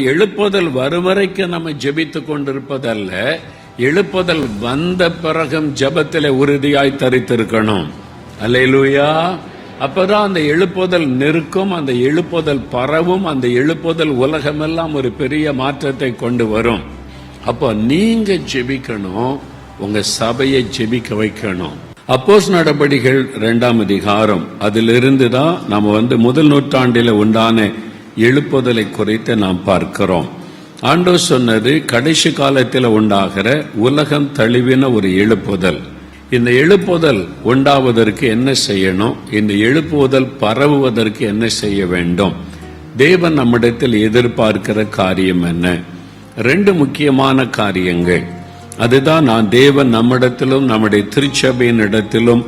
எழுப்புதல் வரும் வரைக்கும் நம்ம ஜெபித்து கொண்டிருப்பதல்ல. எழுப்புதல் வந்த பிறகும் ஜெபத்திலே உறுதியாய் தரித்திருக்கணும். அல்லேலூயா. அப்பதான் அந்த எழுப்புதல் நிற்கும் அந்த எழுப்புதல் பரவும் அந்த எழுப்புதல் உலகமெல்லாம் ஒரு பெரிய மாற்றத்தை கொண்டு வரும். அப்போ நீங்க ஜெபிக்கணும் உங்க சபையை ஜெபிக்க வைக்கணும். அப்போஸ் நடபடிகள் இரண்டாம் அதிகாரம். அதிலிருந்து தான் நம்ம வந்து முதல் நூற்றாண்டில உண்டான எழுப்புதலை குறித்து நாம் பார்க்கிறோம். ஆண்டோ சொன்னது கடைசி காலத்தில் உண்டாகிற உலகம் தழுவின ஒரு எழுப்புதல். இந்த எழுப்புதல் உண்டாவதற்கு என்ன செய்யணும்? இந்த எழுப்புதல் பரவுவதற்கு என்ன செய்ய வேண்டும்? தேவன் நம்மிடத்தில் எதிர்பார்க்கிற காரியம் என்ன? ரெண்டு முக்கியமான காரியங்கள். அதுதான் நான் தேவன் நம்மிடத்திலும் நம்முடைய திருச்சபையின் இடத்திலும்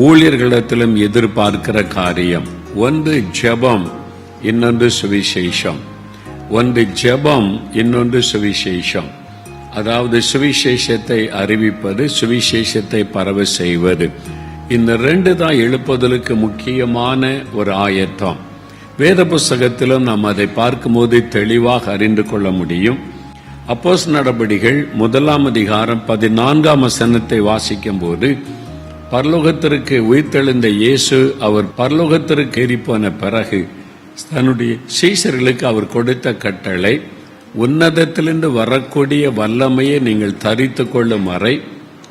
ஊழியர்களிடத்திலும் எதிர்பார்க்கிற காரியம். ஒன்று ஜபம். இன்னொன்று சுவிசேஷம். ஒன்று ஜெபம் இன்னொன்று சுவிசேஷம். அதாவது சுவிசேஷத்தை அறிவிப்பது சுவிசேஷத்தை பரவ செய்வது. இந்த ரெண்டு தான் எழுப்புதலுக்கு முக்கியமான ஒரு ஆயத்தம். வேத புஸ்தகத்திலும் நாம் அதை பார்க்கும்போது தெளிவாக அறிந்து கொள்ள முடியும். அப்போஸ் நடபடிகள் முதலாம் அதிகாரம் பதினான்காம் வசனத்தை வாசிக்கும் போது பரலோகத்திற்கு உயிர்த்தெழுந்த இயேசு அவர் பரலோகத்திற்கு எரிப்போன பிறகு தன்னுடைய சீசர்களுக்கு அவர் கொடுத்த கட்டளை உன்னதத்திலிருந்து வரக்கூடிய வல்லமையை நீங்கள் தரித்து கொள்ளும் வரை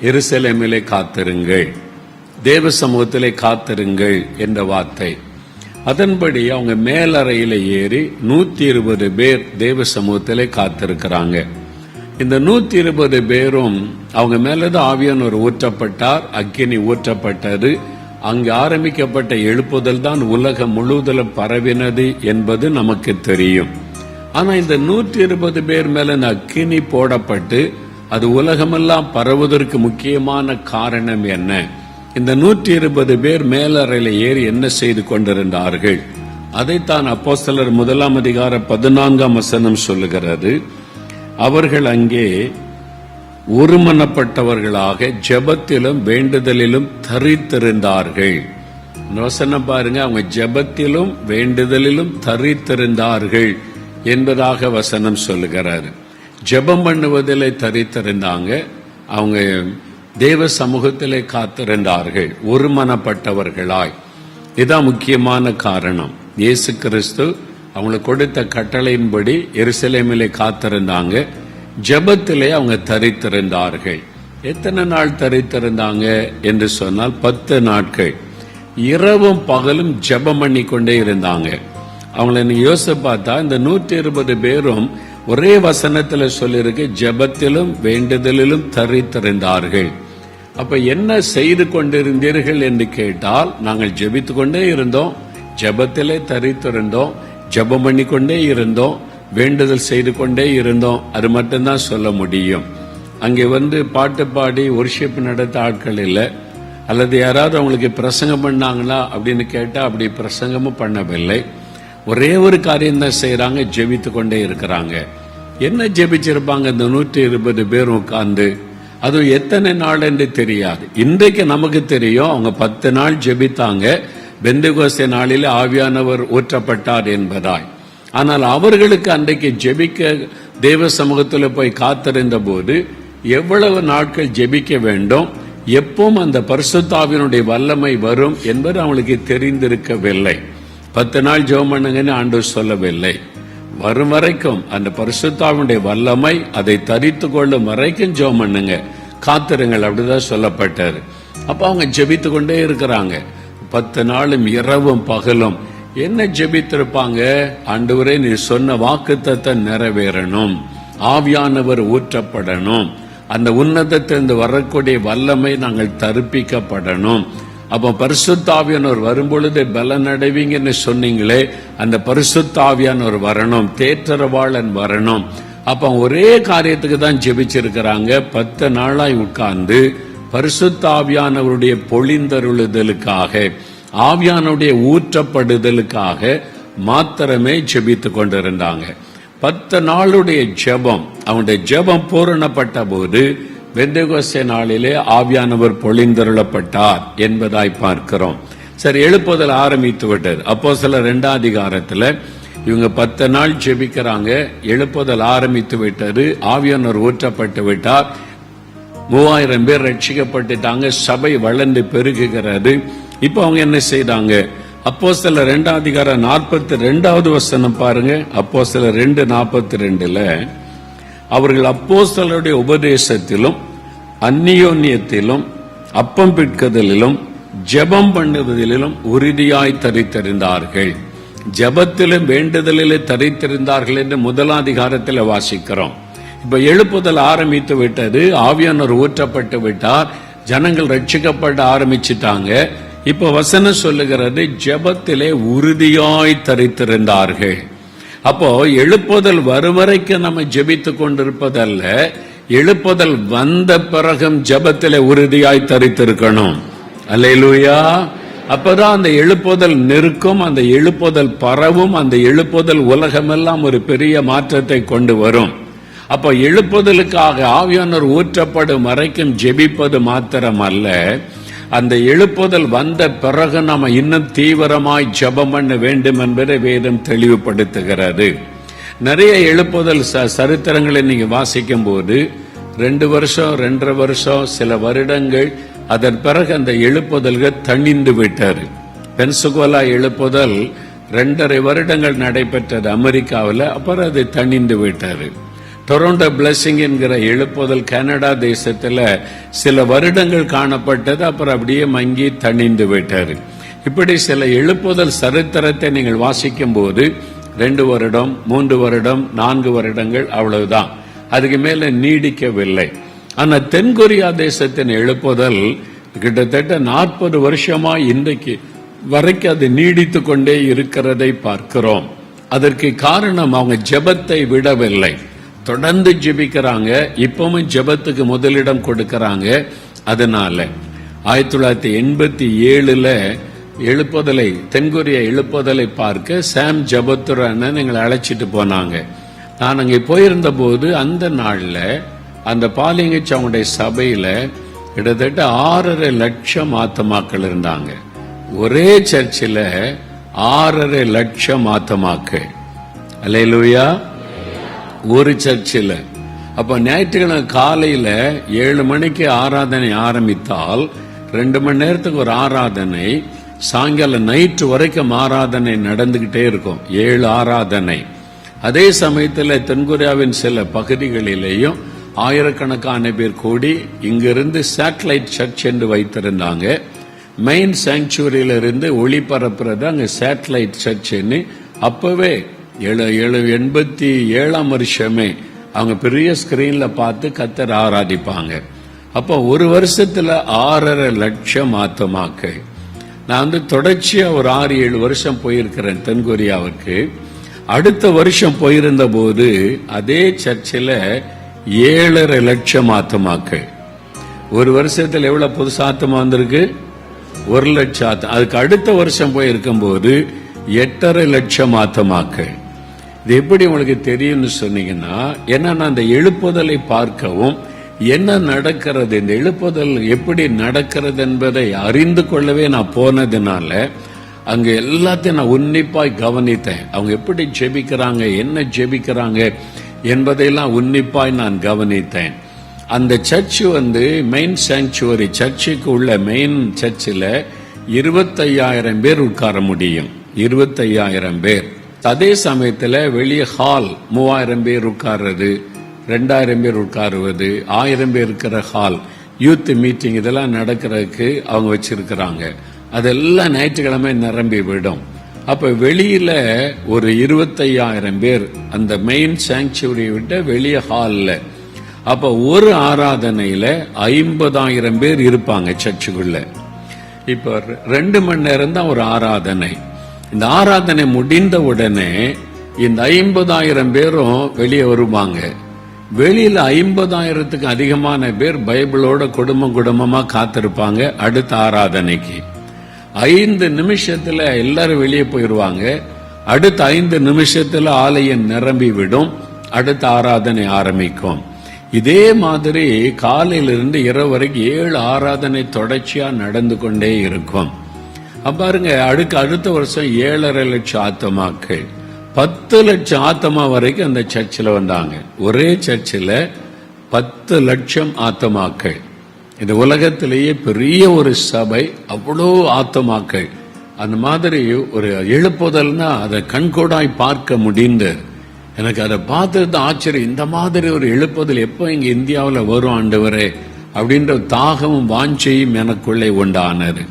எருசலேமிலே காத்திருங்கள் தேவ சமூகத்திலே காத்திருங்கள் என்ற வார்த்தை. அதன்படி அவங்க மேலறையில் ஏறி நூத்தி இருபது பேர் தேவ சமூகத்திலே காத்திருக்கிறாங்க. இந்த நூத்தி இருபது பேரும் அவங்க மேலதான் ஆவியானவர் ஊற்றப்பட்டார் அக்கினி ஊற்றப்பட்டது அங்கு ஆரம்பிக்கப்பட்ட எழுப்புதல் தான் உலகம் முழுவதிலும் பரவினது என்பது நமக்கு தெரியும். ஆனா இந்த நூற்றி இருபது பேர் மேல அக்கினி போடப்பட்டு அது உலகமெல்லாம் பரவுவதற்கு முக்கியமான காரணம் என்ன? இந்த நூற்றி இருபது பேர் மேலறையில ஏறி என்ன செய்து கொண்டிருந்தார்கள்? அதைத்தான் அப்போஸ்தலர் முதலாம் அதிகார பதினான்காம் வசனம் சொல்லுகிறது. அவர்கள் அங்கே ஒருமனப்பட்டவர்களாக ஜெபத்திலும் வேண்டுதலிலும் தரித்திருந்தார்கள். வசனம் பாருங்க அவங்க ஜெபத்திலும் வேண்டுதலிலும் தரித்திருந்தார்கள் என்பதாக வசனம் சொல்லுகிறார். ஜெபம் பண்ணுவதில் தரித்திருந்தாங்க அவங்க தேவ சமூகத்திலே காத்திருந்தார்கள் ஒருமனப்பட்டவர்களாய். இதான் முக்கியமான காரணம். இயேசு கிறிஸ்து அவங்களுக்கு கொடுத்த கட்டளையின்படி எருசலேமிலே காத்திருந்தாங்க ஜபத்திலே அவங்க தரித்திருந்தார்கள். எத்தனை நாள் தரித்திருந்தாங்க என்று சொன்னால் பத்து நாட்கள். இரவும் பகலும் ஜெபம் பண்ணி கொண்டே இருந்தாங்க. அவங்கள நீ யோசிச்சு பார்த்தா இந்த நூற்றி இருபது பேரும் ஒரே வசனத்துல சொல்லியிருக்கு ஜெபத்திலும் வேண்டுதலிலும் தரித்திருந்தார்கள். அப்ப என்ன செய்து கொண்டிருந்தீர்கள் என்று கேட்டால் நாங்கள் ஜெபித்து கொண்டே இருந்தோம் ஜபத்திலே தரித்திருந்தோம் ஜெபம் பண்ணி கொண்டே இருந்தோம். வேண்டுதல் செய்து கொண்டே இருந்தோம். அது மட்டும்தான் சொல்ல முடியும். அங்கே வந்து பாட்டு பாடி ஒர்ஷிப் நடத்த ஆட்கள் இல்லை. அல்லது யாராவது அவங்களுக்கு பிரசங்கம் பண்ணாங்களா அப்படின்னு கேட்டால் அப்படி பிரசங்கமும் பண்ணவில்லை. ஒரே ஒரு காரியம் தான் செய்யறாங்க ஜெபித்து கொண்டே இருக்கிறாங்க. என்ன ஜெபிச்சிருப்பாங்க? இந்த நூற்றி இருபது பேர் உட்கார்ந்து. அது எத்தனை நாள் என்று தெரியாது. இன்றைக்கு நமக்கு தெரியும் அவங்க பத்து நாள் ஜெபித்தாங்க. பெந்தகோசை நாளில் ஆவியானவர் ஊற்றப்பட்டார் என்பதாய். ஆனால் அவர்களுக்கு அன்றைக்கு ஜெபிக்க தேவ சமூகத்தில் போய் காத்திருந்த போது எவ்வளவு நாட்கள் ஜெபிக்க வேண்டும் எப்பவும் அந்த பரிசுத்தாவினுடைய வல்லமை வரும் என்பது அவங்களுக்கு தெரிந்திருக்கவில்லை. பத்து நாள் ஜெபம் பண்ணுங்கன்னு ஆண்டு சொல்லவில்லை. வரும் வரைக்கும் அந்த பரிசுத்தாவினுடைய வல்லமை அதை தரித்து கொள்ளும் வரைக்கும் ஜெபம் பண்ணுங்க. காத்திருங்கள் அப்படிதான் சொல்லப்பட்டாரு அப்ப அவங்க ஜெபித்து கொண்டே இருக்கிறாங்க. பத்து நாளும் இரவும் பகலும் என்ன ஜெபித்திருப்பாங்க? ஆண்டவரே நீ சொன்ன வாக்குத்தத்தை நிறைவேறணும். ஆவியானவர் ஊற்றப்படணும். அந்த உன்னதத்திலிருந்து வரக்கூடிய வல்லமை நாங்கள் தருப்பிக்கப்படணும். அப்போ பரிசுத்தாவியானவர் வரும்பொழுது பல நடைவீங்கன்னு சொன்னீங்களே அந்த பரிசுத்தாவியானவர் வரணும் தேற்றரவாளன் வரணும். அப்ப ஒரே காரியத்துக்கு தான் ஜெபிச்சிருக்கிறாங்க. பத்து நாளாய் உட்கார்ந்து பரிசுத்தாவியானவருடைய பொழிந்தருளுதலுக்காக. ஆவியானுடைய ஊற்றப்படுதலுக்காக மாத்திரமே ஜெபித்து கொண்டிருந்தாங்க. பத்து நாளுடைய ஜெபம் அவனுடைய ஜெபம் பூரணப்பட்ட போது வெந்தகோசே நாளிலே ஆவியானவர் பொழிந்தருளப்பட்டார் என்பதாய் பார்க்கிறோம். சரி எழுப்புதல் ஆரம்பித்து விட்டது. அப்போ சில ரெண்டாம் இவங்க பத்து நாள் ஜெபிக்கிறாங்க எழுப்புதல் ஆரம்பித்து விட்டது ஆவியானவர் ஊற்றப்பட்டு விட்டார். மூவாயிரம் பேர் ரட்சிக்கப்பட்டுட்டாங்க சபை வளர்ந்து பெருகுகிறது. இப்போ அவங்க என்ன செய்றாங்க? அப்போ சில ரெண்டாம் அதிகாரம் நாற்பத்தி ரெண்டாவது வசனம் பாருங்க. அப்போ சில ரெண்டு நாற்பத்தி ரெண்டுல அவர்கள் அப்போஸ்தலருடைய உபதேசத்திலும் அந்நியோன்யத்திலும் அப்பம் பிற்கதலிலும் ஜெபம் பண்ணுவதிலும் உறுதியாய் தரித்தறிந்தார்கள் ஜெபத்திலும் வேண்டுதலிலே தரித்திருந்தார்கள் என்று முதலாதிகாரத்தில் வாசிக்கிறோம். இப்ப எழுப்புதல் ஆரம்பித்து விட்டது ஆவியானவர் ஊற்றப்பட்டு விட்டார் ஜனங்கள் ரட்சிக்கப்பட ஆரம்பிச்சிட்டாங்க. இப்ப வசனம் சொல்லுகிறது ஜபத்திலே உறுதியாய் தரித்திருந்தார்கள். அப்போ எழுப்புதல் வரும் வரைக்கும் நம்ம ஜெபித்து கொண்டிருப்பதல்ல எழுப்புதல் வந்த பிறகும் ஜபத்திலே உறுதியாய் தரித்திருக்கணும். அல்லேலூயா. அப்பதான் அந்த எழுப்புதல் நெருக்கும் அந்த எழுப்புதல் பரவும் அந்த எழுப்புதல் உலகமெல்லாம் ஒரு பெரிய மாற்றத்தை கொண்டு வரும். அப்ப எழுப்புதலுக்காக ஆவியானவர் ஊற்றப்படும் வரைக்கும் ஜெபிப்பது மாத்திரம் அல்ல அந்த எழுப்புதல் வந்த பிறகு நம்ம இன்னும் தீவிரமாய் ஜெபம் பண்ண வேண்டும் என்பதை வேதம் தெளிவுபடுத்துகிறது. நிறைய எழுப்புதல் ச- சரித்திரங்களை நீங்க வாசிக்கும் போது ரெண்டு வருஷம் ரெண்டரை வருஷம் சில வருடங்கள் அதன் பிறகு அந்த எழுப்புதல்கள் தணிந்து விட்டார் பென்சுகோலா எழுப்புதல் ரெண்டரை வருடங்கள் நடைபெற்றது அமெரிக்காவில் அப்புறம் அது தணிந்து விட்டாரு டொரண்டோ பிளஸ்ஸிங் என்கிற எழுப்புதல் கனடா தேசத்தில் சில வருடங்கள் காணப்பட்டது அப்புறம் அப்படியே மங்கி தணிந்து விட்டார் இப்படி சில எழுப்புதல் சரித்திரத்தை நீங்கள் வாசிக்கும் போது ரெண்டு வருடம் மூன்று வருடம் நான்கு வருடங்கள் அவ்வளவுதான். அதுக்கு மேல நீடிக்கவில்லை. ஆனால் தென்கொரியா தேசத்தின் எழுப்புதல் கிட்டத்தட்ட நாற்பது வருஷமா இன்றைக்கு வரைக்கும் அது நீடித்து கொண்டே இருக்கிறதை பார்க்கிறோம். அதற்கு காரணம் அவங்க ஜெபத்தை விடவில்லை. தொடர்ந்து ஜெபிக்கிறாங்க இப்பவும் ஜெபத்துக்கு முதலிடம் கொடுக்கறாங்க. அதனால ஆயிரத்தி தொள்ளாயிரத்தி எண்பத்தி ஏழுல எழுப்புதலை தென்கொரிய எழுப்புதலை பார்க்க சாம் ஜபத்துர அண்ணன் எங்களை அழைச்சிட்டு போனாங்க. நான் அங்கே போயிருந்த போது அந்த நாளில் அந்த பாலிங்கச்சு அவங்களுடைய சபையில கிட்டத்தட்ட ஆறரை லட்சம் ஆத்தமாக்கள் இருந்தாங்க. ஒரே சர்ச்சில் ஆறரை லட்சம் ஆத்தமாக்கள். அல்லேலூயா. ஒரு சர்ச்சில் அப்போ ஞாயிற்றுக்கிழமை காலையில் ஏழு மணிக்கு ஆராதனை ஆரம்பித்தால் ரெண்டு மணி நேரத்துக்கு ஒரு ஆராதனை சாயங்காலம் நைட்டு வரைக்கும் ஆராதனை நடந்துக்கிட்டே இருக்கும். ஏழு ஆராதனை. அதே சமயத்தில் தென்கொரியாவின் சில பகுதிகளிலேயும் ஆயிரக்கணக்கான பேர் கூடி இங்கிருந்து சேட்டலைட் சர்ச் என்று வைத்திருந்தாங்க. மெயின் சாங்சுவரியில ஒளிபரப்புறது அங்கே சேட்டலைட் சர்ச்னு அப்போவே ஏழு ஏழு எண்பத்தி ஏழாம் வருஷமே அவங்க பெரிய ஸ்கிரீன்ல பார்த்து கத்தர் ஆராதிப்பாங்க. அப்போ ஒரு வருஷத்துல ஆறரை லட்சம் ஆத்தமாக்கள். நான் வந்து தொடர்ச்சியாக ஒரு ஆறு ஏழு வருஷம் போயிருக்கிறேன் தென்கொரியாவுக்கு. அடுத்த வருஷம் போயிருந்த போது அதே சர்ச்சில் ஏழரை லட்சம் ஆத்தமாக்கள். ஒரு வருஷத்தில் எவ்வளோ புதுசு ஆத்தமா வந்திருக்கு? ஒரு லட்சம் ஆத்தம் அதுக்கு அடுத்த வருஷம் போயிருக்கும் போது எட்டரை லட்சம் ஆத்தமாக்கள். இது எப்படி உங்களுக்கு தெரியும்னு சொன்னீங்கன்னா என்னன்னா அந்த எழுப்புதலை பார்க்கவும் என்ன நடக்கிறது இந்த எழுப்புதல் எப்படி நடக்கிறது என்பதை அறிந்து கொள்ளவே நான் போனதுனால அங்க எல்லாத்தையும் நான் உன்னிப்பாய் கவனித்தேன். அவங்க எப்படி ஜெபிக்கிறாங்க என்ன ஜெபிக்கிறாங்க என்பதையெல்லாம் உன்னிப்பாய் நான் கவனித்தேன். அந்த சர்ச் வந்து மெயின் சாங்சுவரி சர்ச்சுக்கு உள்ள மெயின் சர்ச்சில் இருபத்தையாயிரம் பேர் உட்கார முடியும். இருபத்தையாயிரம் பேர். அதே சமயத்தில் வெளியே ஹால் மூவாயிரம் பேர் உட்கார்றது ரெண்டாயிரம் பேர் உட்காருவது ஆயிரம் பேர் இருக்கிற ஹால் யூத் மீட்டிங் இதெல்லாம் நடக்கிறதுக்கு அவங்க வச்சிருக்கிறாங்க. அதெல்லாம் ஞாயிற்றுக்கிழமை நிரம்பி விடும். அப்ப வெளியில ஒரு இருபத்தையாயிரம் பேர் அந்த மெயின் சாங்சுவரியை விட்ட வெளியே ஹாலில் அப்ப ஒரு ஆராதனையில ஐம்பதாயிரம் பேர் இருப்பாங்க சர்ச்சுக்குள்ள இப்ப ரெண்டு மணி நேரம் தான் ஒரு ஆராதனை. இந்த ஆராதனை முடிந்த உடனே இந்த ஐம்பதாயிரம் பேரும் வெளியே வருவாங்க. வெளியில ஐம்பதாயிரத்துக்கு அதிகமான பேர் பைபிளோட குடும்பம் குடும்பமா காத்திருப்பாங்க அடுத்த ஆராதனைக்கு. ஐந்து நிமிஷத்துல எல்லாரும் வெளியே போயிருவாங்க. அடுத்த ஐந்து நிமிஷத்துல ஆலயம் நிரம்பி விடும் அடுத்த ஆராதனை ஆரம்பிக்கும். இதே மாதிரி காலையிலிருந்து இரவு வரைக்கும் ஏழு ஆராதனை தொடர்ச்சியா நடந்து கொண்டே இருக்கும். பாருங்க அடுக்கு அடுத்த வருஷம் ஏழரை லட்சம் ஆத்தமாக்கள். பத்து லட்சம் ஆத்தமா வரைக்கும் அந்த சர்ச்சில் வந்தாங்க. ஒரே சர்ச்சில் பத்து லட்சம் ஆத்தமாக்கள். இந்த உலகத்திலேயே பெரிய ஒரு சபை அவ்வளோ ஆத்தமாக்கள். அந்த மாதிரி ஒரு எழுப்புதல்னா அதை கண்கூடாய் பார்க்க முடிந்தது எனக்கு அதை பார்த்தது ஆச்சரியம். இந்த மாதிரி ஒரு எழுப்புதல் எப்போ இங்கே இந்தியாவில் வரும் ஆண்டவரே? அப்படின்ற தாகமும் வாஞ்சையும் எனக்குள்ளே உண்டானது.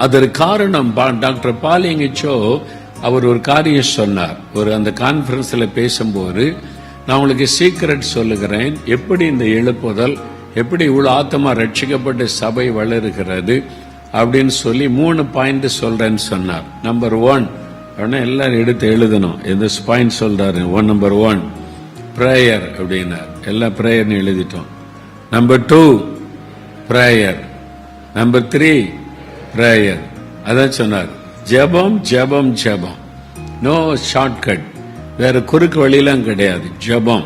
அதற்கு காரணம் பா- டாக்டர் பாலியங்கிச்சோ அவர் ஒரு காரியம் சொன்னார். ஒரு அந்த கான்ஃபரன்ஸில் பேசும்போது நான் உங்களுக்கு சீக்கிரட் சொல்லுகிறேன். எப்படி இந்த எழுப்புதல்? எப்படி இவ்வளோ ஆத்தமா ரட்சிக்கப்பட்ட சபை வளருகிறது? அப்படின்னு சொல்லி மூணு பாயிண்ட் சொல்றேன்னு சொன்னார். நம்பர் ஒன் அப்படின்னா எல்லாரும் எடுத்து எழுதணும். எந்த பாயிண்ட் சொல்றாரு? ஒன் நம்பர் ஒன் ப்ரேயர் அப்படின்னார். எல்லா ப்ரேயர்னு எழுதிட்டோம். Number two prayer number three prayer அதான் சொன்னார். ஜெபம் ஜெபம் ஜெபம். நோ ஷார்ட்கட் வேற குறுக்கு வழியெல்லாம் கிடையாது. ஜெபம்.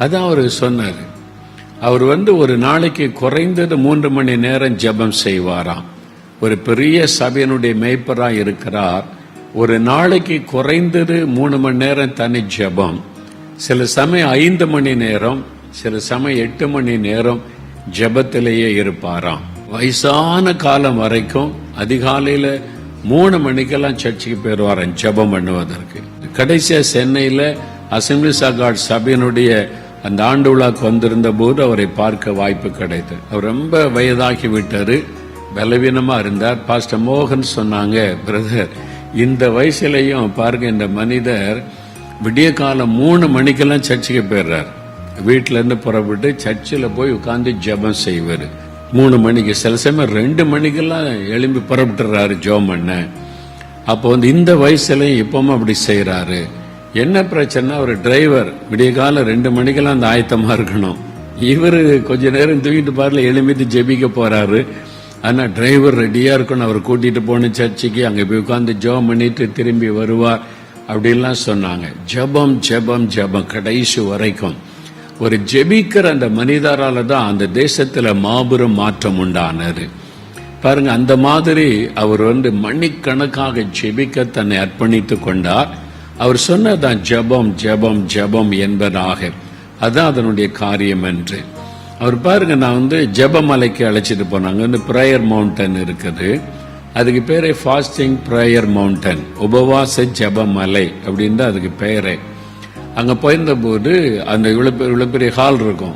அதான் அவர் சொன்னார். அவர் வந்து ஒரு நாளைக்கு குறைந்தது மூன்று மணி நேரம் ஜெபம் செய்வாராம். ஒரு பெரிய சபையினுடைய மேய்ப்பராக இருக்கிறார். ஒரு நாளைக்கு குறைந்தது மூணு மணி நேரம் தனி ஜெபம். சில சமயம் ஐந்து மணி நேரம் சில சமயம் எட்டு மணி நேரம் ஜபத்திலேயே இருப்பாராம். வயசான காலம் வரைக்கும் அதிகாலையில மூணு மணிக்கெல்லாம் சர்ச்சுக்கு போயிருவாராம் ஜெபம் பண்ணுவதற்கு. கடைசியா சென்னையில அசம்பிளிஸ் ஆஃப் காட் சபையினுடைய அந்த ஆண்டு விழாக்கு வந்திருந்த போது அவரை பார்க்க வாய்ப்பு கிடைத்தது. அவர் ரொம்ப வயதாகி விட்டாரு பலவீனமா இருந்தார். பாஸ்டர் மோகன் சொன்னாங்க பிரதர் இந்த வயசுலயும் பாருங்க இந்த மனிதர் விடிய காலம் மூணு மணிக்கெல்லாம் சர்ச்சுக்கு போயிடுறார். வீட்டுல இருந்து புறப்பட்டு சர்ச்சில் போய் உட்கார்ந்து ஜெபம் செய்வார். மூணு மணிக்கு சில சமயம் ரெண்டு மணிக்கெல்லாம் எழும்பி புறப்பட்டுறாரு ஜோம் பண்ண அப்போ வந்து இந்த வயசுலையும் இப்பவும் அப்படி செய்கிறாரு என்ன பிரச்சனை ஒரு டிரைவர் விடிய காலம் ரெண்டு மணிக்கெல்லாம் அந்த ஆயத்தமாக இருக்கணும். இவர் கொஞ்ச நேரம் தூக்கிட்டு பாருல எழுமிட்டு ஜெபிக்க போறாரு. ஆனா டிரைவர் ரெடியா இருக்கணும். அவர் கூட்டிட்டு போன சர்ச்சுக்கு. அங்கே போய் உட்காந்து ஜெபம் பண்ணிட்டு திரும்பி வருவார். அப்படின்லாம் சொன்னாங்க. ஜெபம் ஜெபம் ஜெபம் கடைசி வரைக்கும். ஒரு ஜெபிக்கிற அந்த மனிதரால தான் அந்த தேசத்துல மாபெரும் மாற்றம் உண்டானது. பாருங்க அந்த மாதிரி அவர் வந்து மணிக்கணக்காக ஜெபிக்க தன்னை அர்ப்பணித்து கொண்டார். அவர் சொன்னதான் ஜெபம் ஜெபம் ஜெபம் என்பதாக. அதுதான் அதனுடைய காரியம் என்று. அவர் பாருங்க நான் வந்து ஜபமலைக்கு அழைச்சிட்டு போனாங்க. வந்து ப்ரேயர் மவுண்டன் இருக்குது. அதுக்கு பேரே ஃபாஸ்டிங் ப்ரேயர் மவுண்டன் உபவாச ஜெபமலை அப்படின்னு தான் அதுக்கு பேரே. அங்கே போயிருந்தபோது அந்த இவ்வளோ பெரிய- பெரிய ஹால் இருக்கும்.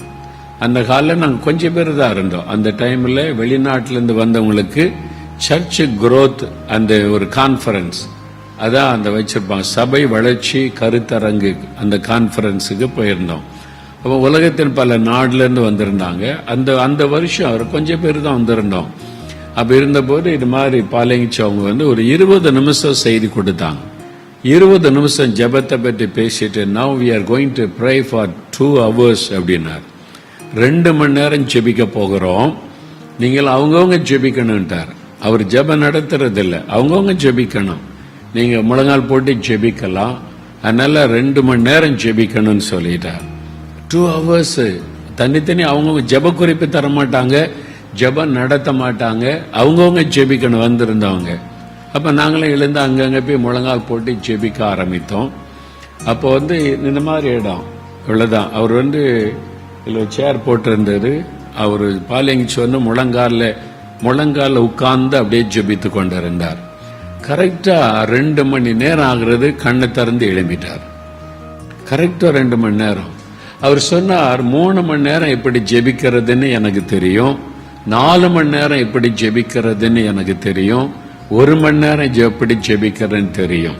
அந்த ஹாலில் நாங்கள் கொஞ்சம் பேர் தான் இருந்தோம். அந்த டைமில் வெளிநாட்டிலேருந்து வந்தவங்களுக்கு சர்ச் குரோத் அந்த ஒரு கான்ஃபரன்ஸ் அதான் அந்த வச்சுருப்பாங்க. சபை வளர்ச்சி கருத்தரங்கு அந்த கான்ஃபரன்ஸுக்கு போயிருந்தோம். அப்போ உலகத்தின் பல நாடுலேருந்து வந்திருந்தாங்க. அந்த அந்த வருஷம் அவர் கொஞ்சம் பேர் தான் வந்திருந்தோம். அப்போ இருந்தபோது இது மாதிரி பாலங்கிச்சு அவங்க வந்து ஒரு இருபது நிமிஷம் செய்தி கொடுத்தாங்க. இருபது நிமிஷம் ஜெபத்தை பற்றி பேசிட்டு now we are going to pray for two hours அப்படின்னார். ரெண்டு மணி நேரம் ஜெபிக்க போகிறோம். நீங்கள் அவங்கவுங்க ஜெபிக்கணும்ட்டார். அவர் ஜெபம் நடத்துறதில்லை. அவங்கவுங்க ஜெபிக்கணும். நீங்கள் முழங்கால் போட்டு ஜெபிக்கலாம். அதனால ரெண்டு மணி நேரம் ஜெபிக்கணும்னு சொல்லிட்டார். டூ ஹவர்ஸ் தனித்தனி அவங்கவுங்க ஜெப குறிப்பு தர மாட்டாங்க ஜெபம் நடத்த மாட்டாங்க. அவங்கவுங்க ஜெபிக்கணும் வந்திருந்தவங்க. அப்போ நாங்களும் எழுந்து அங்கங்கே போய் முழங்கால் போட்டு ஜெபிக்க ஆரம்பித்தோம். அப்போ வந்து இந்த மாதிரி இடம். இவ்வளோதான் அவர் வந்து இல்லை சேர் போட்டிருந்தது. அவர் பாலியங்கிச்சு சொன்ன முழங்காலில் முழங்கால உட்கார்ந்து அப்படியே ஜெபித்து கொண்டிருந்தார். கரெக்டாக ரெண்டு மணி நேரம் ஆகிறது கண்ணை திறந்து எழும்பிட்டார். கரெக்டாக ரெண்டு மணி நேரம். அவர் சொன்னார் மூணு மணி நேரம் எப்படி ஜெபிக்கிறதுன்னு எனக்கு தெரியும். நாலு மணி நேரம் எப்படி ஜெபிக்கிறதுன்னு எனக்கு தெரியும். ஒரு மணி நேரம் ஜெ- எப்படி ஜெபிக்கிறேன்னு தெரியும்.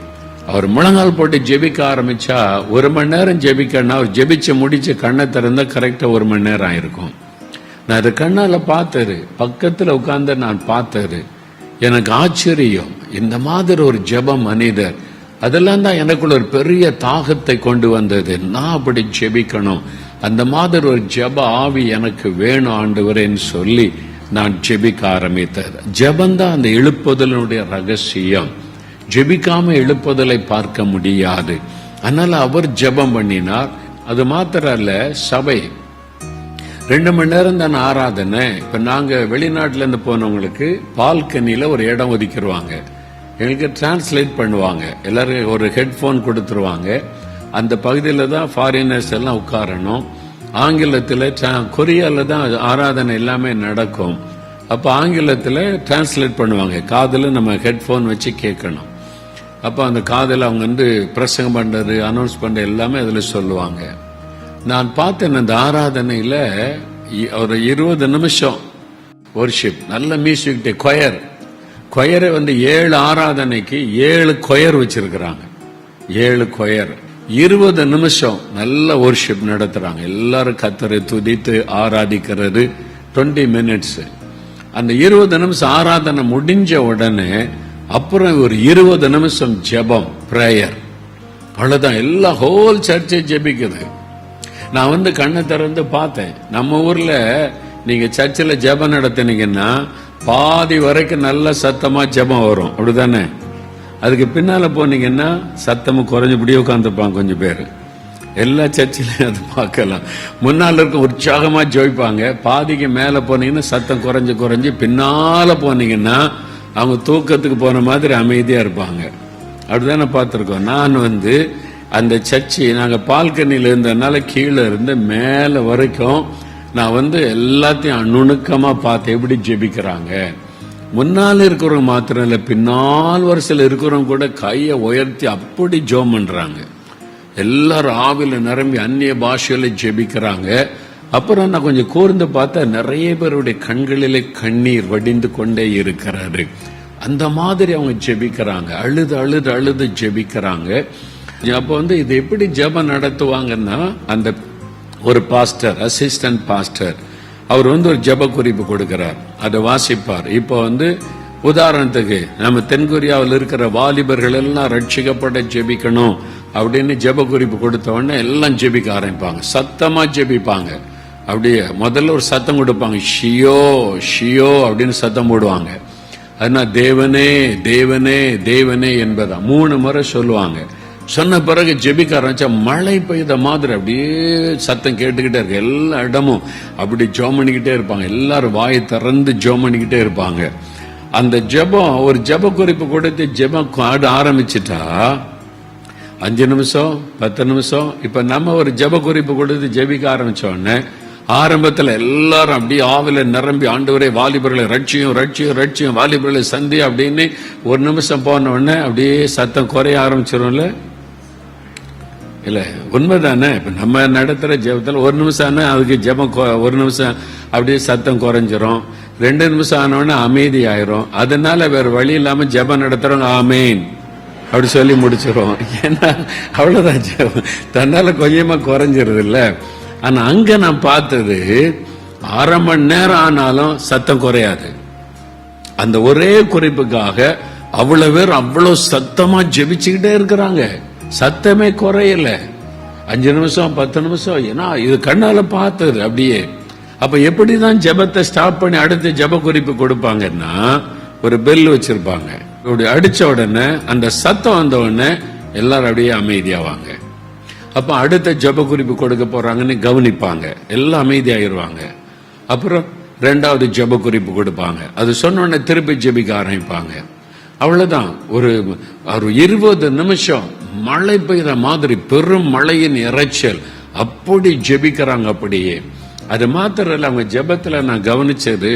அவர் முழங்கால் போட்டு ஜெபிக்க ஆரம்பிச்சா ஒரு மணி நேரம் ஜெபிக்கன்னா அவர் ஜெபிச்சு முடிச்சு கண்ணை திறந்தா கரெக்டா ஒரு மணி நேரம் ஆயிருக்கும். நான் அதை கண்ணால பார்த்தது. பக்கத்துல உட்கார்ந்து நான் பார்த்தது. எனக்கு ஆச்சரியம். இந்த மாதிரி ஒரு ஜெப மனிதர். அதெல்லாம் தான் எனக்குள்ள ஒரு பெரிய தாகத்தை கொண்டு வந்தது. நான் அப்படி ஜெபிக்கணும். அந்த மாதிரி ஒரு ஜெப ஆவி எனக்கு வேணும் ஆண்டவரேன்னு சொல்லி நான் ஜெபிக்க ஆரம்பித்தது ஜெபந்தான் அந்த எழுப்புதலுடைய ரகசியம். ஜெபிக்காம எழுப்புதலை பார்க்க முடியாது. அதனால அவர் ஜெபம் பண்ணினார். அது மாத்திரம் அல்ல சபை. ரெண்டு மணி நேரம் தான் ஆராதனை. இப்ப நாங்க வெளிநாட்டுல இருந்து போனவங்களுக்கு பால்கனியில ஒரு இடம் ஒதுக்கிடுவாங்க. எங்களுக்கு டிரான்ஸ்லேட் பண்ணுவாங்க. எல்லாரும் ஒரு ஹெட்ஃபோன் கொடுத்துருவாங்க. அந்த பகுதியில் தான் ஃபாரினர்ஸ் எல்லாம் உட்காரணும். ஆங்கிலத்தில் கொரியாவில் தான் ஆராதனை எல்லாமே நடக்கும். அப்போ ஆங்கிலத்தில் டிரான்ஸ்லேட் பண்ணுவாங்க. காதில் நம்ம ஹெட்ஃபோன் வச்சு கேட்கணும். அப்போ அந்த காதில் அவங்க வந்து பிரசங்கம் பண்ணுறது அனௌன்ஸ் பண்ணுறது எல்லாமே அதில் சொல்லுவாங்க. நான் பார்த்தேன் அந்த ஆராதனையில் இ- ஒரு இருபது நிமிஷம் ஒர்ஷிப் நல்ல மியூசிக் கொயர் கொயரை வந்து ஏழு ஆராதனைக்கு ஏழு கொயர் வச்சிருக்கிறாங்க. ஏழு கொயர் இருபது நிமிஷம் நல்ல ஒர்ஷிப் நடத்துறாங்க. எல்லாரும் கத்தரை துதித்து ஆராதிக்கிறது. 20 மினிட்ஸ் அந்த இருபது நிமிஷம் ஆராதனை முடிஞ்ச உடனே அப்புறம் ஒரு இருபது நிமிஷம் ஜெபம் பிரேயர் அவ்வளவுதான். எல்லா ஹோல் சர்ச்சை ஜெபிக்குது. நான் வந்து கண்ணை திறந்து பார்த்தேன். நம்ம ஊர்ல நீங்க சர்ச்சில் ஜெபம் நடத்தினீங்கன்னா பாதி வரைக்கும் நல்ல சத்தமா ஜெபம் வரும். அப்படிதானே அதுக்கு பின்னால் போனீங்கன்னா சத்தமும் குறைஞ்சபடியே உட்காந்துருப்பாங்க கொஞ்சம் பேர். எல்லா சர்ச்சிலையும் அது பார்க்கலாம். முன்னால் இருக்க உற்சாகமாக ஜோய்ப்பாங்க. பாதிக்கு மேலே போனீங்கன்னா சத்தம் குறைஞ்சு குறைஞ்சு பின்னால் போனீங்கன்னா அவங்க தூக்கத்துக்கு போன மாதிரி அமைதியாக இருப்பாங்க. அப்படிதானே பார்த்துருக்கோம். நான் வந்து அந்த சர்ச்சி நாங்கள் பால்கனியில் இருந்ததுனால கீழே இருந்து மேலே வரைக்கும் நான் வந்து எல்லாத்தையும் நுணுக்கமாக பார்த்து எப்படி ஜெபிக்கிறாங்க. முன்னால் இருக்கிறவங்க மாத்திரம் இல்லை பின்னால் வரிசையில் இருக்கிறவங்க கூட கையை உயர்த்தி அப்படி ஜோம் பண்ணுறாங்க எல்லாரும் ஆவில நிரம்பி அந்நிய பாஷையில ஜெபிக்கிறாங்க. அப்புறம் நான் கொஞ்சம் கூர்ந்து பார்த்தா நிறைய பேருடைய கண்களிலே கண்ணீர் வடிந்து கொண்டே இருக்கிறாரு. அந்த மாதிரி அவங்க ஜெபிக்கிறாங்க. அழுது அழுது அழுது ஜெபிக்கிறாங்க. அப்போ வந்து இது எப்படி ஜெபம் நடத்துவாங்கன்னா அந்த ஒரு பாஸ்டர் அசிஸ்டன்ட் பாஸ்டர் அவர் வந்து ஒரு ஜெப குறிப்பு கொடுக்கிறார். அதை வாசிப்பார். இப்போ வந்து உதாரணத்துக்கு நம்ம தென்கொரியாவில் இருக்கிற வாலிபர்கள் எல்லாம் ரட்சிக்கப்பட ஜெபிக்கணும் அப்படின்னு ஜெப குறிப்பு கொடுத்த உடனே எல்லாம் ஜெபிக்க ஆரம்பிப்பாங்க. சத்தமாக ஜெபிப்பாங்க. அப்படியே முதல்ல ஒரு சத்தம் கொடுப்பாங்க. ஷியோ ஷியோ அப்படின்னு சத்தம் போடுவாங்க. அதனால் தேவனே தேவனே தேவனே என்பதா மூணு முறை சொல்லுவாங்க. சொன்ன பிறகு ஜெபிக்க ஆரம்பிச்சா மழை பெய்த மாதிரி அப்படியே சத்தம் கேட்டுக்கிட்டே இருக்கு. எல்லா இடமும் அப்படி ஜோம் பண்ணிக்கிட்டே இருப்பாங்க. எல்லாரும் வாயை திறந்து ஜோம் பண்ணிக்கிட்டே இருப்பாங்க. அந்த ஜெபம் ஒரு ஜெப குறிப்பு கொடுத்து ஜெபம் ஆட ஆரம்பிச்சிட்டா அஞ்சு நிமிஷம் பத்து நிமிஷம் இப்ப நம்ம ஒரு ஜெப குறிப்பு கொடுத்து ஜெபிக்க ஆரம்பிச்சோடனே ஆரம்பத்துல எல்லாரும் அப்படியே ஆவில நிரம்பி ஆண்டவரே வாலிபர்களை ரட்சியும் ரட்சியும் ரட்சியும் வாலிபர்களை சந்தி அப்படின்னு ஒரு நிமிஷம் போன உடனே அப்படியே சத்தம் குறைய ஆரம்பிச்சிரும்ல. இல்லை உண்மைதானே? இப்போ நம்ம நடத்துகிற ஜெபத்தில் ஒரு நிமிஷம் ஆனால் அதுக்கு ஜெபம் கொ- ஒரு நிமிஷம் அப்படியே சத்தம் குறைஞ்சிரும். ரெண்டு நிமிஷம் ஆனவொடனே அமைதி ஆயிரும். அதனால வேறு வழி இல்லாமல் ஜெபம் நடத்துறவங்க ஆமேன். அப்படி சொல்லி முடிச்சிடும் ஏன்னா அவ்வளோதான் ஜெபம். தன்னால கொஞ்சமாக குறைஞ்சிருது இல்லை. ஆனால் அங்கே நான் பார்த்தது அரை மணி நேரம் ஆனாலும் சத்தம் குறையாது. அந்த ஒரே குறிப்புக்காக அவ்வளோ பேர் அவ்வளோ சத்தமாக ஜெபிச்சுக்கிட்டே இருக்கிறாங்க. சத்தமே குறையல. அஞ்சு நிமிஷம் பத்து நிமிஷம் ஏன்னா இது கண்ணால பார்த்தது அப்படியே. அப்ப எப்படிதான் ஜெபத்தை ஸ்டாப் பண்ணி அடுத்த ஜெப குறிப்பு கொடுப்பாங்கன்னா ஒரு பெல் வச்சிருப்பாங்க. இப்படி அடிச்ச உடனே அந்த சத்தம் வந்த உடனே எல்லாரும் அப்படியே அமைதியாவாங்க. அப்ப அடுத்த ஜெப குறிப்பு கொடுக்க போறாங்கன்னு கவனிப்பாங்க. எல்லாம் அமைதியாயிருவாங்க. அப்புறம் ரெண்டாவது ஜெப குறிப்பு கொடுப்பாங்க. அது சொன்ன திருப்பி ஜெபிக்க ஆரம்பிப்பாங்க. அவ்வளவுதான். ஒரு ஒரு இருபது நிமிஷம் மழை பெய்த மாதிரி பெரும் மழையின் இரைச்சல் அப்படி ஜெபிக்கிறாங்க அப்படியே. அது மாத்திரம் அவங்க ஜெபத்துல நான் கவனிச்சது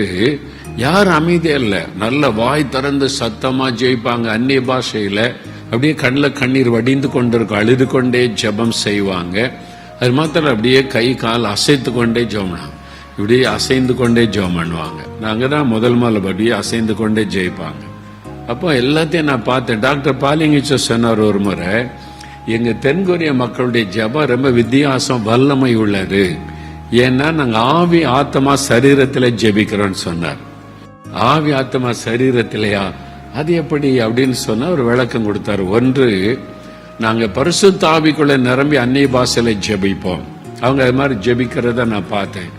யாரும் அமைதியா இல்ல. நல்ல வாய் திறந்து சத்தமா ஜெயிப்பாங்க அந்நிய பாஷையில. அப்படியே கண்ணில் கண்ணீர் வடிந்து கொண்டிருக்கும் அழுது கொண்டே ஜெபம் செய்வாங்க. அது மாத்திரம் அப்படியே கை கால் அசைத்து கொண்டே ஜெபம் இப்படியே அசைந்து கொண்டே ஜெபம் பண்ணுவாங்க. நாங்க தான் முதல் முதல்ல அப்படியே அசைந்து கொண்டே ஜெயிப்பாங்க. அப்போ எல்லாத்தையும் நான் பார்த்தேன். டாக்டர் பாலிங்கிச்சோ சொன்னார் ஒரு முறை எங்க தென்கொரிய மக்களுடைய ஜெபம் ரொம்ப வித்தியாசம் வல்லமை உள்ளது. ஏன்னா நாங்கள் ஆவி ஆத்மா சரீரத்தில் ஜெபிக்கிறோம்னு சொன்னார். ஆவி ஆத்மா சரீரத்திலையா? அது எப்படி? அப்படின்னு சொன்னால் ஒரு விளக்கம் கொடுத்தாரு. ஒன்று நாங்கள் பரிசுத்த தாவிக்குள்ளே நிரம்பி அன்னை பாசையில் ஜெபிப்போம். அவங்க அது மாதிரி ஜெபிக்கிறத நான் பார்த்தேன்.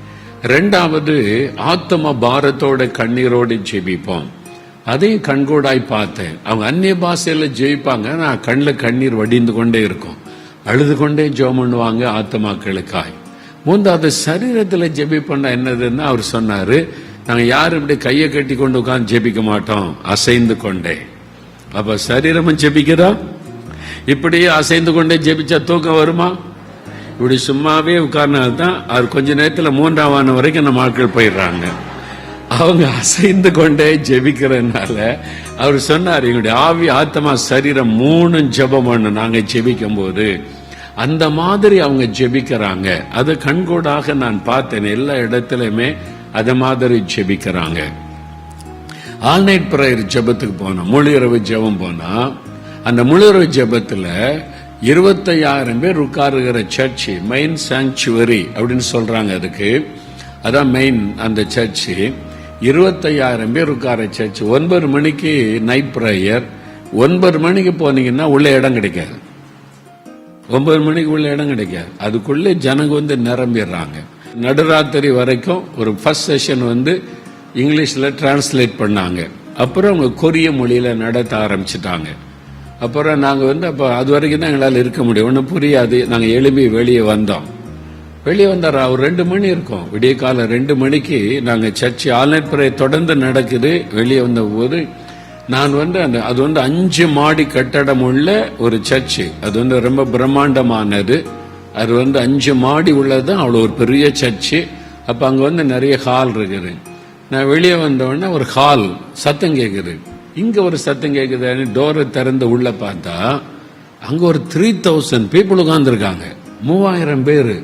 ரெண்டாவது ஆத்ம பாரத்தோட கண்ணீரோடு ஜெபிப்போம். அதையும் கண்கூடாய் பார்த்தேன். அவங்க அந்நிய பாஷையில் ஜெயிப்பாங்க. நான் கண்ணில் கண்ணீர் வடிந்து கொண்டே இருக்கும். அழுது கொண்டே ஜெபம் பண்ணுவாங்க ஆத்மாக்களுக்காய் மூன்றாவது சரீரத்தில் ஜெபிப்பண்ணா என்னதுன்னு அவர் சொன்னார் நாங்கள் யாரும் இப்படி கையை கட்டி கொண்டு உட்காந்து ஜெபிக்க மாட்டோம். அசைந்து கொண்டே. அப்போ சரீரமும் ஜெபிக்கிறோம் இப்படியே அசைந்து கொண்டே ஜெபிச்சா தூக்கம் வருமா? இப்படி சும்மாவே உட்கார்னால்தான் அவர் கொஞ்ச நேரத்தில் மூன்றாம் வரைக்கும் நம்ம ஆட்கள் போயிடுறாங்க. அவங்க அசைந்து கொண்டே ஜெபிக்கிறதுனால அவர் சொன்னார் எங்களுடைய ஆவி ஆத்மா சரீரம் மூணு ஜெபம் பண்ணு நாங்க ஜெபிக்கும் போது அந்த மாதிரி அவங்க ஜெபிக்கிறாங்க. அது கண்கூடாக நான் பார்த்தேன். எல்லா இடத்துலையுமே அது மாதிரி ஜெபிக்கிறாங்க. ஆல் நைட் ப்ரேயர் ஜெபத்துக்கு போனோம். முழு இரவு ஜெபம் போனா அந்த முழு இரவு ஜெபத்துல இருபத்தையாயிரம் பேர் உட்காருகிற சர்ச்சு மெயின் சாங்சுவரி அப்படின்னு சொல்றாங்க அதுக்கு. அதான் மெயின் அந்த சர்ச்சு இருபத்தையாயிரம் பேர் உட்கார சர்ச் ஒன்பது மணிக்கு நைட் ப்ரேயர் ஒன்பது மணிக்கு போனீங்கன்னா உள்ள இடம் கிடைக்காது. ஒன்பது மணிக்கு உள்ள இடம் கிடைக்காது. அதுக்குள்ளே ஜனங்க வந்து நிரம்பிடுறாங்க. நடுராத்திரி வரைக்கும் ஒரு ஃபர்ஸ்ட் செஷன் வந்து இங்கிலீஷில் டிரான்ஸ்லேட் பண்ணாங்க. அப்புறம் அவங்க கொரிய மொழியில் நடத்த ஆரம்பிச்சிட்டாங்க. அப்புறம் நாங்கள் வந்து அப்போ அது வரைக்கும் தான் எங்களால் இருக்க முடியும். ஒன்றும் புரியாது. நாங்கள் எழுப்பி வெளியே வந்தோம். வெளியே வந்தார். ஒரு ரெண்டு மணி இருக்கும். விடிய காலம் ரெண்டு மணிக்கு நாங்கள் சர்ச் ஆன்லைன் பிறை தொடர்ந்து நடக்குது. வெளியே வந்த போது நான் வந்து அந்த அது வந்து அஞ்சு மாடி கட்டடம் உள்ள ஒரு சர்ச்சு. அது வந்து ரொம்ப பிரம்மாண்டமானது. அது வந்து அஞ்சு மாடி உள்ளது அவ்வளோ ஒரு பெரிய சர்ச்சு. அப்போ அங்கே வந்து நிறைய ஹால் இருக்குது. நான் வெளியே வந்தவொடனே ஒரு ஹால் சத்தம் கேட்குது இங்கே ஒரு சத்தம் கேட்குதுன்னு டோரை திறந்து உள்ளே பார்த்தா அங்கே ஒரு த்ரீ தௌசண்ட் பீப்புள் உட்காந்துருக்காங்க மூவாயிரம் பேர்.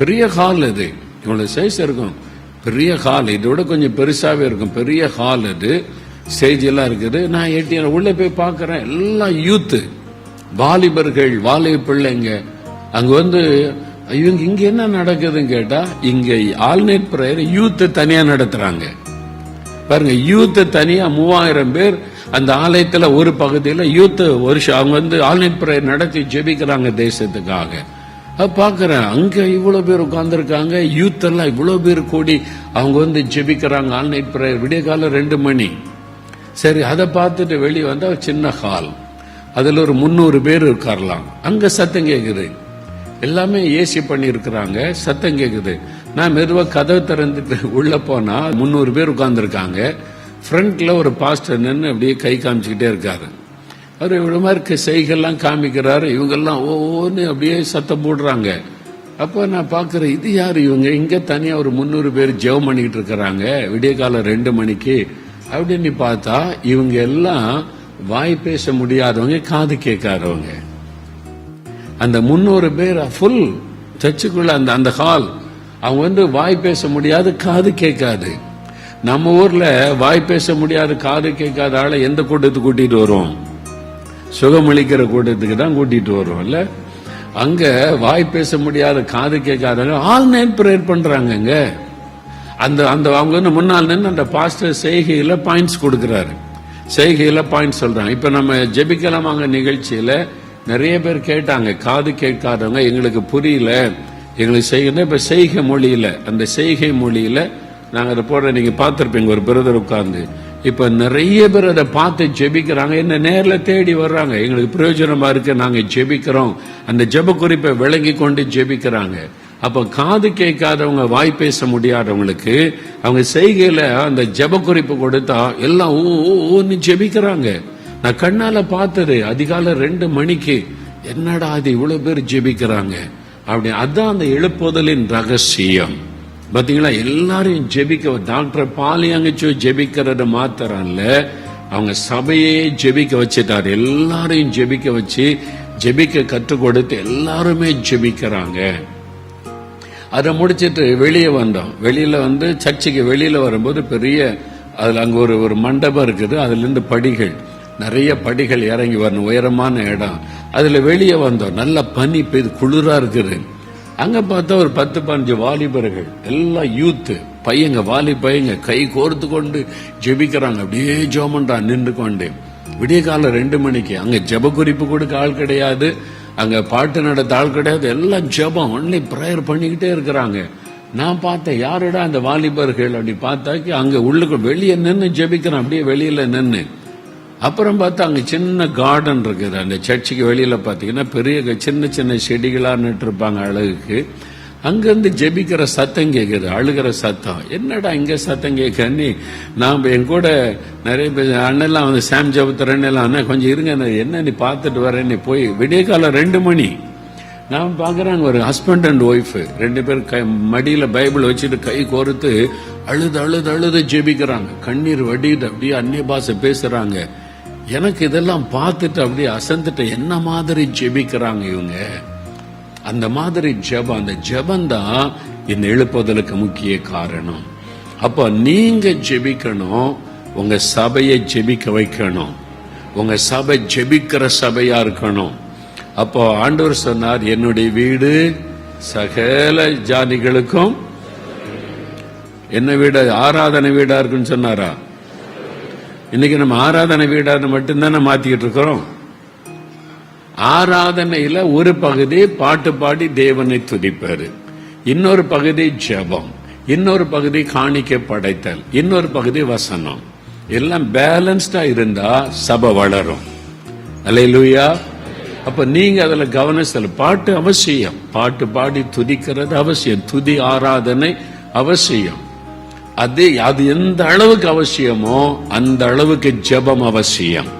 பெரிய ஹால் இது இவ்வளோ சைஸ் இருக்கும். பெரிய ஹால். இதோட கொஞ்சம் பெருசாகவே இருக்கும். பெரிய ஹால் இது ஸ்டேஜ் எல்லாம் இருக்குது. நான் ஏடிஎம் உள்ளே போய் பார்க்குறேன். எல்லாம் யூத்து வாலிபர்கள் வாலிப பிள்ளைங்க. அங்கே வந்து இவங்க இங்கே என்ன நடக்குதுன்னு கேட்டால் இங்கே ஆல்நேட் ப்ரேயர் யூத்தை தனியாக நடத்துகிறாங்க பாருங்க யூத்தை தனியா மூவாயிரம் பேர் அந்த ஆலயத்துல ஒரு பகுதியில் யூத்து வருஷம் அவங்க வந்து ஆல்நேட் ப்ரேயர் நடத்தி ஜெபிக்கிறாங்க தேசத்துக்காக. அது அங்கே இவ்வளோ பேர் உட்காந்துருக்காங்க யூத் எல்லாம் பேர் கூடி அவங்க வந்து ஜெபிக்கிறாங்க. All night prayer. விடிய காலம் ரெண்டு மணி. சரி அதை பார்த்துட்டு வெளியே வந்தால் சின்ன ஹால். அதில் ஒரு முந்நூறு பேர் உட்காரலாம். அங்கே சத்தம் கேட்குது எல்லாமே ஏசி பண்ணியிருக்கிறாங்க. சத்தம் கேட்குது நான் மெதுவாக கதவை திறந்துட்டு உள்ளே போனால் முந்நூறு பேர் உட்காந்துருக்காங்க ஃப்ரண்ட்டில் ஒரு பாஸ்டர் நின்று அப்படியே கை காமிச்சிக்கிட்டே இருக்காரு. அவர் இவ்வளோ மாதிரி செய்கெல்லாம் காமிக்கிறாரு. இவங்கெல்லாம் ஒவ்வொன்று அப்படியே சத்தம் போடுறாங்க. அப்போ நான் பார்க்குறேன் இது யார் இவங்க? இங்கே தனியாக ஒரு முந்நூறு பேர் ஜெபம் பண்ணிக்கிட்டு இருக்கிறாங்க. விடிய காலம் ரெண்டு மணிக்கு. அப்படின்னு பார்த்தா இவங்க எல்லாம் வாய் பேச முடியாதவங்க காது கேட்காதவங்க. அந்த முந்நூறு பேர் ஃபுல் சர்ச்சுக்குள்ள அந்த அந்த ஹால் அவங்க வந்து வாய் பேச முடியாது காது கேட்காது. நம்ம ஊர்ல வாய் பேச முடியாது காது கேட்காத ஆளை எந்த கூட்டத்துக்கு கூட்டிட்டு வருவோம்? சுகமளிக்கிற கூட்டத்துக்கு தான் கூட்டிட்டு வருவோம் இல்ல அங்க வாய் பேச முடியாத காது கேட்காதவங்க ஆல் நைட் ப்ரேயர் பண்றாங்கங்க. அந்த அந்த அவங்க வந்து முன்னால் நின்று அந்த பாஸ்டர் செய்கையில பாயிண்ட்ஸ் கொடுக்குறாரு. செய்கையில பாயிண்ட்ஸ் சொல்றாங்க. இப்ப நம்ம ஜெபிக்கலாமாங்க நிகழ்ச்சியில நிறைய பேர் கேட்டாங்க. காது கேட்காதவங்க எங்களுக்கு புரியல. எங்களுக்கு செய்யணும் இப்ப செய்கை மொழியில அந்த செய்கை மொழியில நாங்க அதை போடுற நீங்க பார்த்திருப்பீங்க ஒரு பிரதர் உட்கார்ந்து. இப்ப நிறைய பேர் அதை பார்த்து ஜெபிக்கிறாங்க. என்ன நேரில் தேடி வர்றாங்க. எங்களுக்கு பிரயோஜனமா இருக்கு. நாங்க ஜெபிக்கிறோம். அந்த ஜெப குறிப்பை விளங்கி கொண்டு ஜெபிக்கிறாங்க. அப்ப காது கேட்காதவங்க வாய் பேச முடியாதவங்களுக்கு அவங்க செய்கையில அந்த ஜெப குறிப்பு கொடுத்தா எல்லாம் ஊ ஊன்னு ஜெபிக்கிறாங்க. நான் கண்ணால பார்த்தது அதிகாலை ரெண்டு மணிக்கு என்னடா அது இவ்வளவு பேர் ஜெபிக்கிறாங்க. அப்படி அதான் அந்த எழுப்புதலின் ரகசியம். பார்த்தீங்களா எல்லாரையும் ஜெபிக்க டாக்டர் பாலியங்கச்சு ஜெபிக்கிறது மாத்திரம் இல்ல அவங்க சபையே ஜெபிக்க வச்சுட்டார். எல்லாரையும் ஜெபிக்க வச்சு ஜெபிக்க கற்றுக் கொடுத்து எல்லாருமே ஜெபிக்கிறாங்க. அதை முடிச்சிட்டு வெளியே வந்தோம். வெளியில வந்து சர்ச்சுக்கு வெளியில வரும்போது பெரிய அதுல அங்க ஒரு ஒரு மண்டபம் இருக்குது. அதுல இருந்து படிகள் நிறைய படிகள் இறங்கி வரணும். உயரமான இடம். அதுல வெளியே வந்தோம். நல்ல பனி பெய்து குளிரா இருக்குது. அங்க பார்த்தா ஒரு பத்து பதினஞ்சு வாலிபர்கள். எல்லாம் யூத்து பையங்க வாலி பையங்க கை கோர்த்து கொண்டு ஜெபிக்கிறாங்க. அப்படியே ஜோமன்றா நின்று கொண்டு. விடிய காலம் ரெண்டு மணிக்கு. அங்க ஜெப குறிப்பு கொடுக்க ஆள் கிடையாது. அங்க பாட்டு நடத்த ஆள் கிடையாது. எல்லாம் ஜெபம். ஒன்லி ப்ரேயர் பண்ணிக்கிட்டே இருக்கிறாங்க. நான் பார்த்தேன் யாருடா அந்த வாலிபர்கள்? அப்படி பார்த்தாக்கி அங்க உள்ளுக்கு வெளியே நின்று ஜெபிக்கிறான். அப்படியே வெளியில நின்று அப்புறம் பார்த்தா அங்கே சின்ன கார்டன் இருக்குது. அந்த சர்ச்சுக்கு வெளியில் பார்த்தீங்கன்னா பெரிய க- சின்ன சின்ன செடிகளாக நட்டிருப்பாங்க அழகுக்கு. அங்கேருந்து ஜெபிக்கிற சத்தம் கேட்குது அழுகிற சத்தம். என்னடா இங்கே சத்தம் கேட்கன்னு நான் என் கூட நிறைய பேர் அண்ணெல்லாம் வந்து சாம் ஜபத்துறேன்னு அண்ணா கொஞ்சம் இருங்க என்ன நீ பார்த்துட்டு வரேன்னு போய் விடிய காலம் ரெண்டு மணி. நான் பார்க்குறாங்க ஒரு ஹஸ்பண்ட் அண்ட் ஒய்ஃபு ரெண்டு பேரும் கை மடியில் பைபிள் வச்சுட்டு கை கோர்த்து அழுது அழுது அழுது ஜெபிக்கிறாங்க. கண்ணீர் வடியுது அப்படியே அந்நிய பாஷை பேசுகிறாங்க எனக்கு இதெல்லாம் பார்த்துட்டு அப்படியே அசந்துட்டு என்ன மாதிரி ஜெபிக்கிறாங்க இவங்க? அந்த மாதிரி ஜெபம் அந்த ஜெபம் தான் இந்த எழுப்புதலுக்கு முக்கிய காரணம். அப்போ நீங்க ஜெபிக்கணும் உங்க சபையை ஜெபிக்க வைக்கணும். உங்க சபை ஜெபிக்கிற சபையா இருக்கணும். அப்போ ஆண்டவர் சொன்னார் என்னுடைய வீடு சகல ஜாதிகளுக்கும் என்ன வீடு ஆராதனை வீடா இருக்குன்னு சொன்னாரா? இன்னைக்கு நம்ம ஆராதனை வீடான்னு மட்டும்தானே மாத்திக்கிட்டு இருக்கிறோம். ஆராதனையில ஒரு பகுதி பாட்டு பாடி தேவனை துதிப்பாரு இன்னொரு பகுதி ஜபம் இன்னொரு பகுதி காணிக்க படைத்தல் இன்னொரு பகுதி வசனம். எல்லாம் பேலன்ஸ்டா இருந்தா சபை வளரும். அல்லேலூயா. அப்ப நீங்க அதுல கவனம் செலுத்த பாட்டு அவசியம். பாட்டு பாடி துதிக்கிறது அவசியம். துதி ஆராதனை அவசியம். அது அது எந்த அளவுக்கு அவசியமோ அந்த அளவுக்கு ஜெபம் அவசியம்.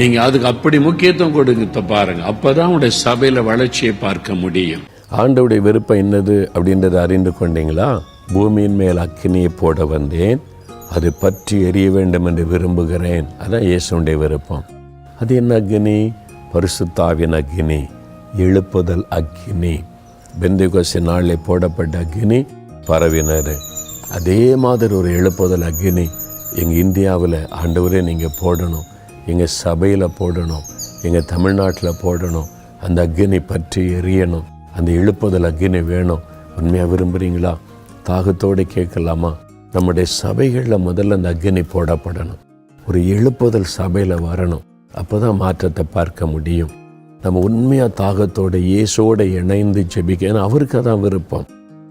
நீங்க அதுக்கு அப்படி முக்கியத்துவம் கொடுங்க பாருங்க. அப்பதான் உடைய சபையில வளர்ச்சியை பார்க்க முடியும். ஆண்டவுடைய விருப்பம் என்னது அப்படின்றத அறிந்து கொண்டீங்களா? பூமியின் மேல் அக்கினியை போட வந்தேன். அது பற்றி எரிய வேண்டும் என்று விரும்புகிறேன். அதான் இயேசுடைய விருப்பம். அது என்ன அக்னி பரிசுத்தாவின் அக்னி எழுப்புதல் அக்னி பெந்தைகோசி நாளில் போடப்பட்ட அக்னி பரவினர் அதே மாதிரி ஒரு எழுப்புதல் அக்னி எங்கள் இந்தியாவில் ஆண்டவரே நீங்கள் போடணும். எங்கள் சபையில் போடணும். எங்கள் தமிழ்நாட்டில் போடணும். அந்த அக்னி பற்றி எரியணும். அந்த எழுப்புதல் அக்னி வேணும். உண்மையாக விரும்புகிறீங்களா தாகத்தோடு கேட்கலாமா? நம்முடைய சபைகளில் முதல்ல அந்த அக்னி போடப்படணும். ஒரு எழுப்புதல் சபையில் வரணும். அப்போ தான் மாற்றத்தை பார்க்க முடியும். நம்ம உண்மையாக தாகத்தோட இயேசோடு இணைந்து ஜெபிக்க ஏன்னா அவருக்கு தான் விருப்பம்.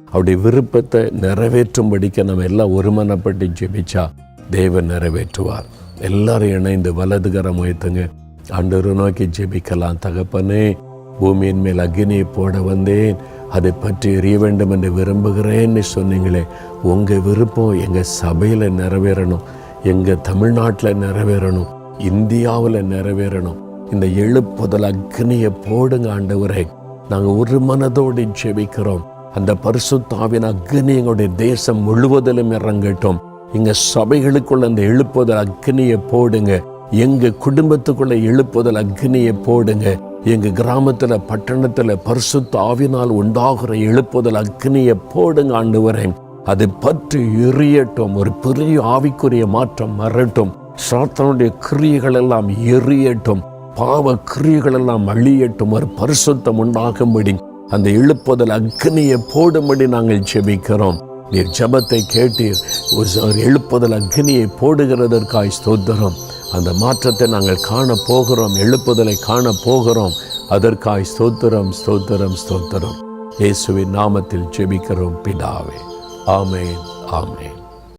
அவருடைய விருப்பத்தை நிறைவேற்றும்படிக்க நம்ம எல்லாம் ஒருமனப்பட்டு ஜெபிச்சா தேவன் நிறைவேற்றுவார். எல்லாரும் இணைந்து வலதுகரம் உயர்த்துங்க. ஆண்டவரை நோக்கி ஜெபிக்கலாம். தகப்பனே பூமியின் மேல் அக்னியை போட வந்தேன். அதை பற்றி எறிய வேண்டும் என்று விரும்புகிறேன்னு சொன்னீங்களே உங்கள் விருப்பம் எங்கள் சபையில் நிறைவேறணும். எங்கள் தமிழ்நாட்டில் நிறைவேறணும். இந்தியாவில் நிறைவேறணும். இந்த எழுப்புதல் அக்னியை போடுங்க ஆண்டவரே. நாங்கள் ஒரு மனதோடு ஜெபிக்கிறோம். அந்த பரிசுத்தாவின் அக்னி எங்களுடைய தேசம் முழுவதிலும் இறங்கட்டும். எங்க சபைகளுக்குள்ள அந்த எழுப்புதல் அக்னியை போடுங்க. எங்க குடும்பத்துக்குள்ள எழுப்புதல் அக்னியை போடுங்க. எங்க கிராமத்துல பட்டணத்துல பரிசுத்த ஆவினால் உண்டாகிற எழுப்புதல் அக்னியை போடுங்க ஆண்டு வரேன் அது பற்றி எரியட்டும். ஒரு பெரிய ஆவிக்குரிய மாற்றம் மறட்டும் சாத்தனுடைய கிரியைகள் எல்லாம் எரியட்டும். பாவ கிரியைகள் எல்லாம் அழியட்டும். ஒரு பரிசுத்தம் உண்டாகும்படி அந்த எழுப்புதல் அக்னியை போடும்படி நாங்கள் ஜெபிக்கிறோம். நீர் ஜபத்தை கேட்டீர். ஒரு எழுப்புதல் அக்னியை போடுகிறதற்காய் ஸ்தோத்திரம். அந்த மாற்றத்தை நாங்கள் காண போகிறோம். எழுப்புதலை காண போகிறோம். அதற்காய் ஸ்தோத்திரம் ஸ்தோத்திரம் ஸ்தோத்திரம். இயேசுவின் நாமத்தில் ஜெபிக்கிறோம். பிதாவே. ஆமேன் ஆமேன்.